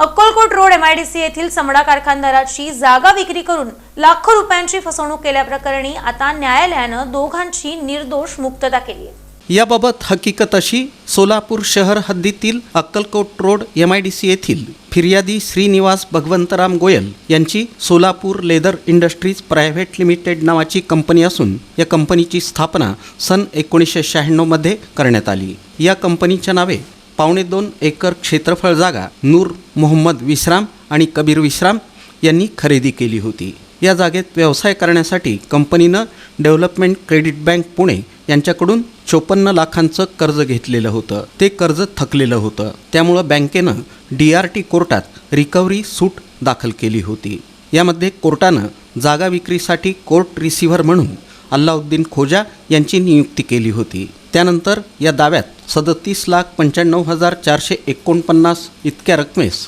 Akkalkot road MIDC येथील समडा कारखानदाराची जागा विक्री करून लाखो रुपयांची फसवणूक केल्याप्रकरणी आता न्यायालयानं दोघांची निर्दोष मुक्तता केली आहे. याबाबत हकीकत अशी सोलापूर शहर हद्दीतील Akkalkot road M I D C येथील फिर्यादी श्रीनिवास भगवंतराम गोयल यांची Solapur leather industries private limited नावाची कंपनी असून या कंपनीची स्थापना सन एकोणीसशे शहाण्णवमध्ये करण्यात आली. या कंपनीच्या नावे पावणे दोन एकर क्षेत्रफळ जागा नूर मोहम्मद विश्राम आणि कबीर विश्राम यांनी खरेदी केली होती. या जागेत व्यवसाय करण्यासाठी कंपनीनं डेव्हलपमेंट क्रेडिट बँक पुणे यांच्याकडून चोपन्न लाखांचं कर्ज घेतलेलं होतं. ते कर्ज थकलेलं होतं. त्यामुळं बँकेनं डी आर टी कोर्टात रिकव्हरी सूट दाखल केली होती. यामध्ये कोर्टानं जागा विक्रीसाठी कोर्ट रिसिव्हर म्हणून अल्लाउद्दीन खोजा यांची नियुक्ती केली होती. त्यानंतर या दाव्यात सदतीस लाख पंच्याण्णव हजार चारशे एकोणपन्नास इतक्या रकमेस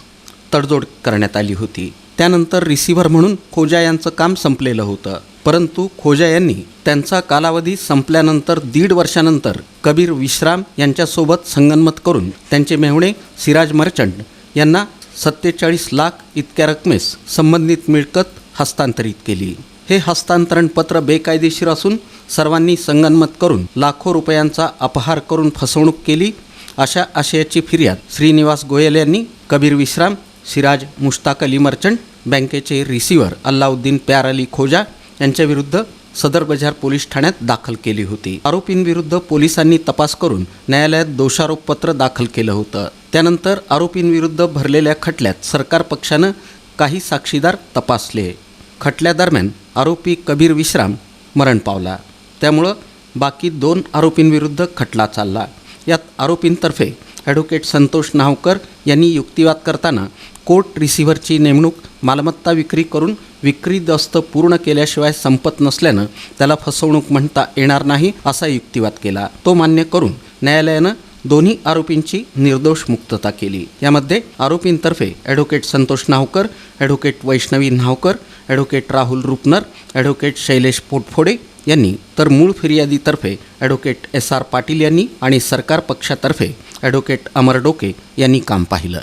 तडजोड करण्यात आली होती. त्यानंतर रिसिव्हर म्हणून खोजा यांचं काम संपलेलं होतं. परंतु खोजा यांनी त्यांचा कालावधी संपल्यानंतर दीड वर्षानंतर कबीर विश्राम यांच्यासोबत संगनमत करून त्यांचे मेहुणे सिराज मर्चंट यांना सत्तेचाळीस लाख इतक्या रकमेस संबंधित मिळकत हस्तांतरित केली. हे हस्तांतरण पत्र बेकायदेशीर असून सर्वांनी संगनमत करून लाखो रुपयांचा अपहार करून फसवणूक केली. अशा आशयाची फिर्याद श्रीनिवास गोयल यांनी कबीर विश्राम सिराज मुश्ताक अली मर्चंट बँकेचे रिसिव्हर अल्लाउद्दीन प्यार अली खोजा यांच्याविरुद्ध सदर बजार पोलीस ठाण्यात दाखल केली होती. आरोपींविरुद्ध पोलिसांनी तपास करून न्यायालयात दोषारोपपत्र दाखल केलं होतं. त्यानंतर आरोपींविरुद्ध भरलेल्या खटल्यात सरकार पक्षानं काही साक्षीदार तपासले. खटल्यादरम्यान आरोपी कबीर विश्राम मरण पावला. त्यामुळं बाकी दोन आरोपींविरुद्ध खटला चालला. यात आरोपींतर्फे ॲडव्होकेट संतोष नावकर यांनी युक्तिवाद करताना कोर्ट रिसिव्हरची नेमणूक मालमत्ता विक्री करून विक्री दस्त पूर्ण केल्याशिवाय संपत नसल्यानं त्याला फसवणूक म्हणता येणार नाही असा युक्तिवाद केला. तो मान्य करून न्यायालयानं दोन्ही आरोपींची निर्दोष मुक्तता केली. यामध्ये आरोपींतर्फे advocate Santosh Navkar advocate Vaishnavi Navkar advocate Rahul Rupnar advocate Shailesh Potphode यांनी तर मूळ फिर्यादीतर्फे ॲडव्होकेट एस आर पाटील यांनी आणि सरकार पक्षातर्फे ॲडव्होकेट अमर डोके यांनी काम पाहिलं.